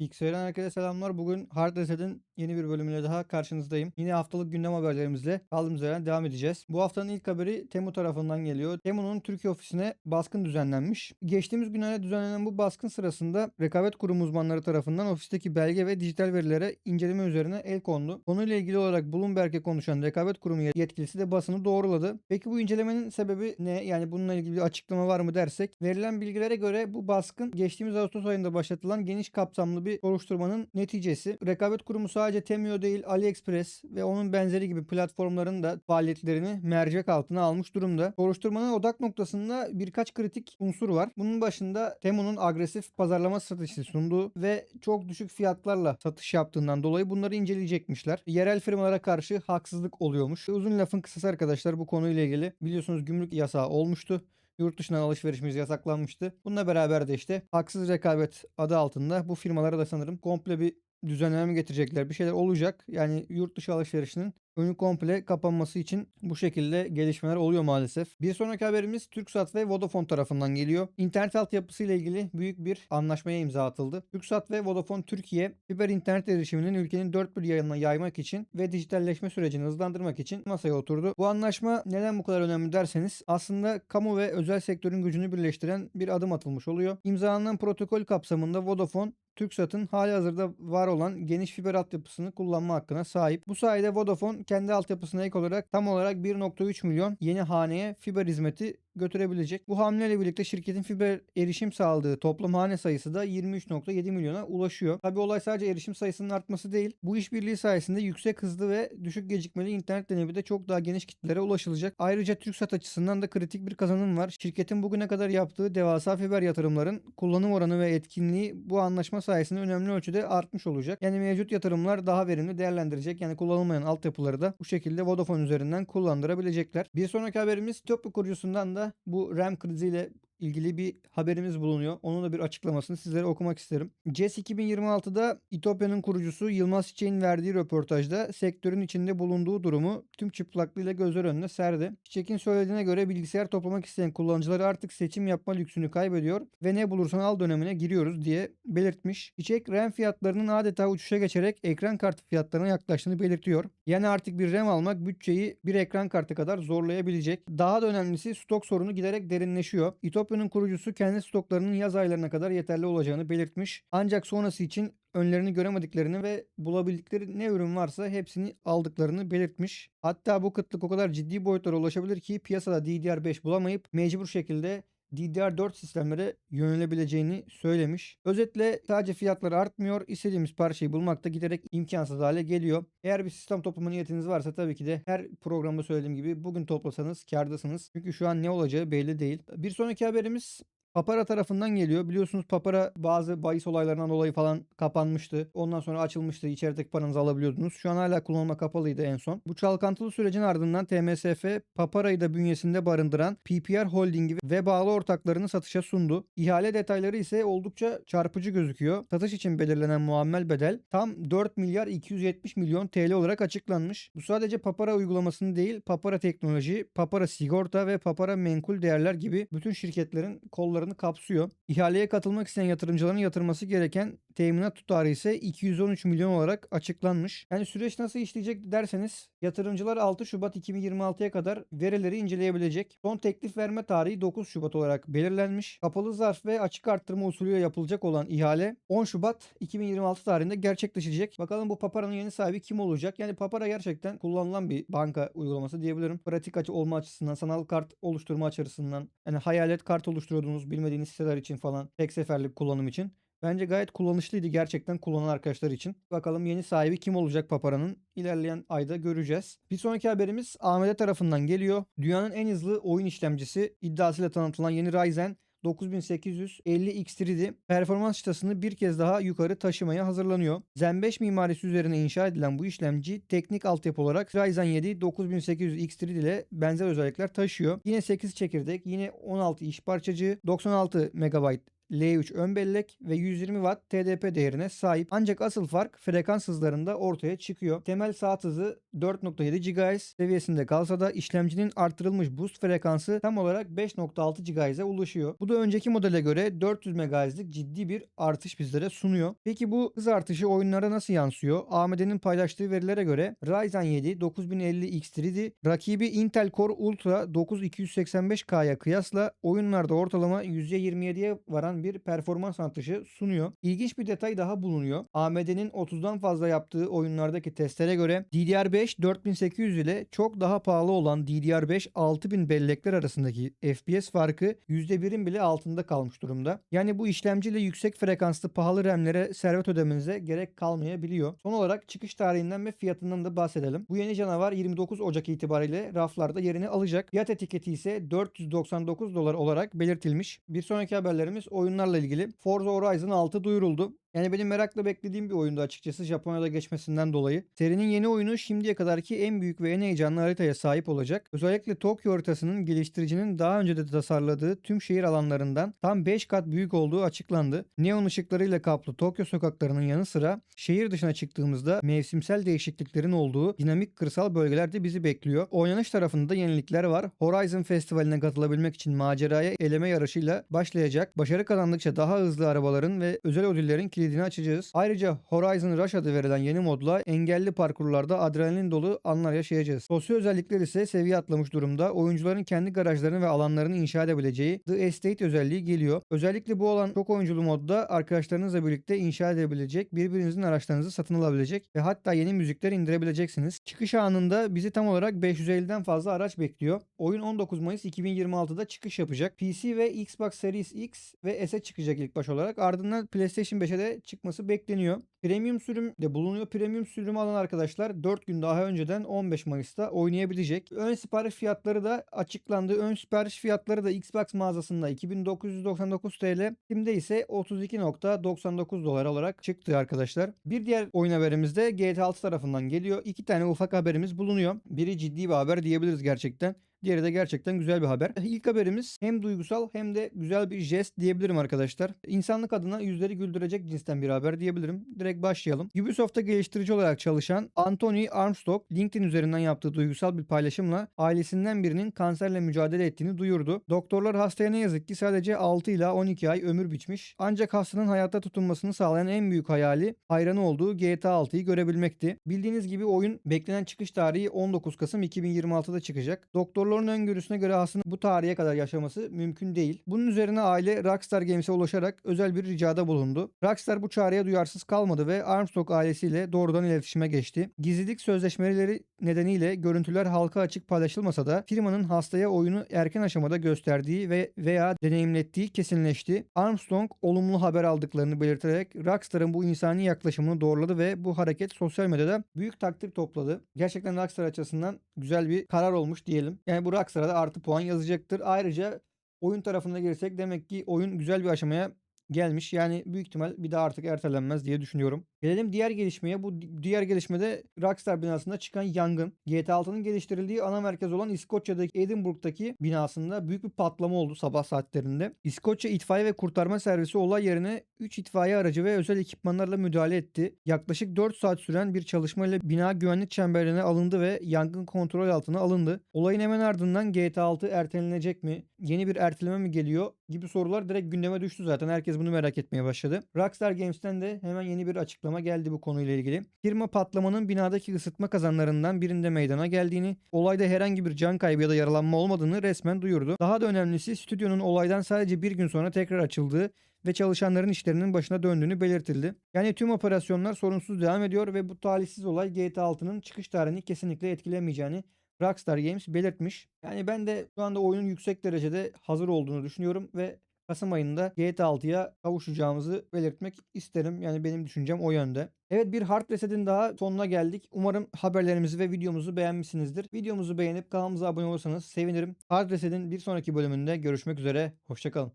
Bilgisayardan herkese selamlar. Bugün Hard Reset'in yeni bir bölümüyle daha karşınızdayım. Yine haftalık gündem haberlerimizle kaldığımız yerden devam edeceğiz. Bu haftanın ilk haberi Temu tarafından geliyor. Temu'nun Türkiye ofisine baskın düzenlenmiş. Geçtiğimiz günlerde düzenlenen bu baskın sırasında rekabet kurumu uzmanları tarafından ofisteki belge ve dijital verilere inceleme üzerine el kondu. Konuyla ilgili olarak Bloomberg'e konuşan rekabet kurumu yetkilisi de basını doğruladı. Peki bu incelemenin sebebi ne? Yani bununla ilgili bir açıklama var mı dersek? Verilen bilgilere göre bu baskın geçtiğimiz Ağustos ayında başlatılan geniş kapsamlı bir soruşturmanın neticesi. Rekabet kurumu sadece Temio değil AliExpress ve onun benzeri gibi platformların da faaliyetlerini mercek altına almış durumda. Soruşturmanın odak noktasında birkaç kritik unsur var. Bunun başında Temu'nun agresif pazarlama stratejisi sunduğu ve çok düşük fiyatlarla satış yaptığından dolayı bunları inceleyecekmişler. Yerel firmalara karşı haksızlık oluyormuş. Uzun lafın kısası arkadaşlar bu konuyla ilgili biliyorsunuz gümrük yasağı olmuştu yurt dışından alışverişimiz yasaklanmıştı. Bununla beraber de işte haksız rekabet adı altında bu firmalara da sanırım komple bir düzenleme getirecekler. Bir şeyler olacak. Yani yurt dışı alışverişinin önü komple kapanması için bu şekilde gelişmeler oluyor maalesef. Bir sonraki haberimiz TürkSat ve Vodafone tarafından geliyor. İnternet altyapısı ile ilgili büyük bir anlaşmaya imza atıldı. TürkSat ve Vodafone Türkiye fiber internet erişiminin ülkenin dört bir yanına yaymak için ve dijitalleşme sürecini hızlandırmak için masaya oturdu. Bu anlaşma neden bu kadar önemli derseniz aslında kamu ve özel sektörün gücünü birleştiren bir adım atılmış oluyor. İmzalanan protokol kapsamında Vodafone TürkSat'ın hali hazırda var olan geniş fiber altyapısını kullanma hakkına sahip. Bu sayede Vodafone kendi altyapısına ek olarak tam olarak 1.3 milyon yeni haneye fiber hizmeti götürebilecek. Bu hamleyle birlikte şirketin fiber erişim sağladığı toplam hane sayısı da 23.7 milyona ulaşıyor. Tabi olay sadece erişim sayısının artması değil. Bu işbirliği sayesinde yüksek hızlı ve düşük gecikmeli internet deneyimi de çok daha geniş kitlere ulaşılacak. Ayrıca TürkSat açısından da kritik bir kazanım var. Şirketin bugüne kadar yaptığı devasa fiber yatırımların kullanım oranı ve etkinliği bu anlaşma sayesinde önemli ölçüde artmış olacak. Yani mevcut yatırımlar daha verimli değerlendirecek. Yani kullanılmayan altyapıları da bu şekilde Vodafone üzerinden kullandırabilecekler. Bir sonraki haberimiz Toplu kurucusundan da bu RAM kriziyle ilgili bir haberimiz bulunuyor. Onun da bir açıklamasını sizlere okumak isterim. CES 2026'da İtopya'nın kurucusu Yılmaz Çiçek'in verdiği röportajda sektörün içinde bulunduğu durumu tüm çıplaklığıyla gözler önüne serdi. Çiçek'in söylediğine göre bilgisayar toplamak isteyen kullanıcılar artık seçim yapma lüksünü kaybediyor ve ne bulursan al dönemine giriyoruz diye belirtmiş. Çiçek RAM fiyatlarının adeta uçuşa geçerek ekran kartı fiyatlarına yaklaştığını belirtiyor. Yani artık bir RAM almak bütçeyi bir ekran kartı kadar zorlayabilecek. Daha da önemlisi stok sorunu giderek derinleşiyor. İtopya Ethiopya'nın kurucusu kendi stoklarının yaz aylarına kadar yeterli olacağını belirtmiş. Ancak sonrası için önlerini göremediklerini ve bulabildikleri ne ürün varsa hepsini aldıklarını belirtmiş. Hatta bu kıtlık o kadar ciddi boyutlara ulaşabilir ki piyasada DDR5 bulamayıp mecbur şekilde DDR4 sistemlere yönelebileceğini söylemiş. Özetle sadece fiyatlar artmıyor, istediğimiz parçayı bulmakta giderek imkansız hale geliyor. Eğer bir sistem toplama niyetiniz varsa tabii ki de her programda söylediğim gibi bugün toplasanız kardasınız. Çünkü şu an ne olacağı belli değil. Bir sonraki haberimiz Papara tarafından geliyor. Biliyorsunuz Papara bazı bahis olaylarından dolayı falan kapanmıştı. Ondan sonra açılmıştı. İçerideki paranızı alabiliyordunuz. Şu an hala kullanıma kapalıydı en son. Bu çalkantılı sürecin ardından TMSF Papara'yı da bünyesinde barındıran PPR Holding'i ve bağlı ortaklarını satışa sundu. İhale detayları ise oldukça çarpıcı gözüküyor. Satış için belirlenen muammel bedel tam 4 milyar 270 milyon TL olarak açıklanmış. Bu sadece Papara uygulamasını değil, Papara teknoloji, Papara sigorta ve Papara menkul değerler gibi bütün şirketlerin kolları alanlarını kapsıyor. İhaleye katılmak isteyen yatırımcıların yatırması gereken teminat tutarı ise 213 milyon olarak açıklanmış. Yani süreç nasıl işleyecek derseniz yatırımcılar 6 Şubat 2026'ya kadar verileri inceleyebilecek. Son teklif verme tarihi 9 Şubat olarak belirlenmiş. Kapalı zarf ve açık arttırma usulüyle yapılacak olan ihale 10 Şubat 2026 tarihinde gerçekleşecek. Bakalım bu Papara'nın yeni sahibi kim olacak? Yani Papara gerçekten kullanılan bir banka uygulaması diyebilirim. Pratik açı olma açısından, sanal kart oluşturma açısından. Yani hayalet kart oluşturuyordunuz bilmediğiniz siteler için falan tek seferlik kullanım için. Bence gayet kullanışlıydı gerçekten kullanan arkadaşlar için. Bakalım yeni sahibi kim olacak Papara'nın? İlerleyen ayda göreceğiz. Bir sonraki haberimiz AMD tarafından geliyor. Dünyanın en hızlı oyun işlemcisi iddiasıyla tanıtılan yeni Ryzen 9850 X3D performans çıtasını bir kez daha yukarı taşımaya hazırlanıyor. Zen 5 mimarisi üzerine inşa edilen bu işlemci teknik altyapı olarak Ryzen 7 9800 X3D ile benzer özellikler taşıyor. Yine 8 çekirdek, yine 16 iş parçacığı, 96 MB L3 ön bellek ve 120 Watt TDP değerine sahip. Ancak asıl fark frekans hızlarında ortaya çıkıyor. Temel saat hızı 4.7 GHz seviyesinde kalsa da işlemcinin arttırılmış boost frekansı tam olarak 5.6 GHz'e ulaşıyor. Bu da önceki modele göre 400 MHz'lik ciddi bir artış bizlere sunuyor. Peki bu hız artışı oyunlara nasıl yansıyor? AMD'nin paylaştığı verilere göre Ryzen 7 9050X3'di. Rakibi Intel Core Ultra 9285K'ya kıyasla oyunlarda ortalama %27'ye varan bir performans artışı sunuyor. İlginç bir detay daha bulunuyor. AMD'nin 30'dan fazla yaptığı oyunlardaki testlere göre DDR5 4800 ile çok daha pahalı olan DDR5 6000 bellekler arasındaki FPS farkı %1'in bile altında kalmış durumda. Yani bu işlemciyle yüksek frekanslı pahalı RAM'lere servet ödemenize gerek kalmayabiliyor. Son olarak çıkış tarihinden ve fiyatından da bahsedelim. Bu yeni canavar 29 Ocak itibariyle raflarda yerini alacak. Fiyat etiketi ise 499 dolar olarak belirtilmiş. Bir sonraki haberlerimiz oyunlarla ilgili. Forza Horizon 6 duyuruldu. Yani benim merakla beklediğim bir oyundu açıkçası Japonya'da geçmesinden dolayı. Serinin yeni oyunu şimdiye kadarki en büyük ve en heyecanlı haritaya sahip olacak. Özellikle Tokyo haritasının geliştiricinin daha önce de tasarladığı tüm şehir alanlarından tam 5 kat büyük olduğu açıklandı. Neon ışıklarıyla kaplı Tokyo sokaklarının yanı sıra şehir dışına çıktığımızda mevsimsel değişikliklerin olduğu dinamik kırsal bölgeler de bizi bekliyor. Oynanış tarafında yenilikler var. Horizon Festivali'ne katılabilmek için maceraya eleme yarışıyla başlayacak. Başarı kazandıkça daha hızlı arabaların ve özel ödüllerin kilidini açacağız. Ayrıca Horizon Rush adı verilen yeni modla engelli parkurlarda adrenalin dolu anlar yaşayacağız. Sosyal özellikler ise seviye atlamış durumda. Oyuncuların kendi garajlarını ve alanlarını inşa edebileceği The Estate özelliği geliyor. Özellikle bu olan çok oyunculu modda arkadaşlarınızla birlikte inşa edebilecek, birbirinizin araçlarınızı satın alabilecek ve hatta yeni müzikler indirebileceksiniz. Çıkış anında bizi tam olarak 550'den fazla araç bekliyor. Oyun 19 Mayıs 2026'da çıkış yapacak. PC ve Xbox Series X ve S'e çıkacak ilk baş olarak. Ardından PlayStation 5'e de çıkması bekleniyor. Premium sürüm de bulunuyor. Premium sürümü alan arkadaşlar 4 gün daha önceden 15 Mayıs'ta oynayabilecek. Ön sipariş fiyatları da açıklandı. Ön sipariş fiyatları da Xbox mağazasında 2999 TL. Steam'de ise 32.99 dolar olarak çıktı arkadaşlar. Bir diğer oyun haberimiz de GTA 6 tarafından geliyor. İki tane ufak haberimiz bulunuyor. Biri ciddi bir haber diyebiliriz gerçekten. Diğeri de gerçekten güzel bir haber. İlk haberimiz hem duygusal hem de güzel bir jest diyebilirim arkadaşlar. İnsanlık adına yüzleri güldürecek cinsten bir haber diyebilirim. Direkt başlayalım. Ubisoft'ta geliştirici olarak çalışan Anthony Armstrong LinkedIn üzerinden yaptığı duygusal bir paylaşımla ailesinden birinin kanserle mücadele ettiğini duyurdu. Doktorlar hastaya ne yazık ki sadece 6 ila 12 ay ömür biçmiş. Ancak hastanın hayatta tutunmasını sağlayan en büyük hayali hayranı olduğu GTA 6'yı görebilmekti. Bildiğiniz gibi oyun beklenen çıkış tarihi 19 Kasım 2026'da çıkacak. Doktorlar Doktorların öngörüsüne göre aslında bu tarihe kadar yaşaması mümkün değil. Bunun üzerine aile Rockstar Games'e ulaşarak özel bir ricada bulundu. Rockstar bu çağrıya duyarsız kalmadı ve Armstrong ailesiyle doğrudan iletişime geçti. Gizlilik sözleşmeleri nedeniyle görüntüler halka açık paylaşılmasa da firmanın hastaya oyunu erken aşamada gösterdiği ve veya deneyimlettiği kesinleşti. Armstrong olumlu haber aldıklarını belirterek Rockstar'ın bu insani yaklaşımını doğruladı ve bu hareket sosyal medyada büyük takdir topladı. Gerçekten Rockstar açısından güzel bir karar olmuş diyelim. Yani bu Rockstar'a da artı puan yazacaktır. Ayrıca oyun tarafına gelirsek demek ki oyun güzel bir aşamaya gelmiş. Yani büyük ihtimal bir daha artık ertelenmez diye düşünüyorum. Gelelim diğer gelişmeye. Bu diğer gelişmede Rockstar binasında çıkan yangın. GTA 6'nın geliştirildiği ana merkez olan İskoçya'daki Edinburgh'daki binasında büyük bir patlama oldu sabah saatlerinde. İskoçya İtfaiye ve Kurtarma Servisi olay yerine 3 itfaiye aracı ve özel ekipmanlarla müdahale etti. Yaklaşık 4 saat süren bir çalışmayla bina güvenlik çemberine alındı ve yangın kontrol altına alındı. Olayın hemen ardından GTA 6 ertelenecek mi? Yeni bir erteleme mi geliyor? gibi sorular direkt gündeme düştü zaten. Herkes bunu merak etmeye başladı. Rockstar Games'ten de hemen yeni bir açıklama geldi bu konuyla ilgili. Firma patlamanın binadaki ısıtma kazanlarından birinde meydana geldiğini, olayda herhangi bir can kaybı ya da yaralanma olmadığını resmen duyurdu. Daha da önemlisi stüdyonun olaydan sadece bir gün sonra tekrar açıldığı ve çalışanların işlerinin başına döndüğünü belirtildi. Yani tüm operasyonlar sorunsuz devam ediyor ve bu talihsiz olay GTA 6'nın çıkış tarihini kesinlikle etkilemeyeceğini Rockstar Games belirtmiş. Yani ben de şu anda oyunun yüksek derecede hazır olduğunu düşünüyorum ve Kasım ayında GTA 6'ya kavuşacağımızı belirtmek isterim. Yani benim düşüncem o yönde. Evet bir Hard Reset'in daha sonuna geldik. Umarım haberlerimizi ve videomuzu beğenmişsinizdir. Videomuzu beğenip kanalımıza abone olursanız sevinirim. Hard Reset'in bir sonraki bölümünde görüşmek üzere. Hoşçakalın.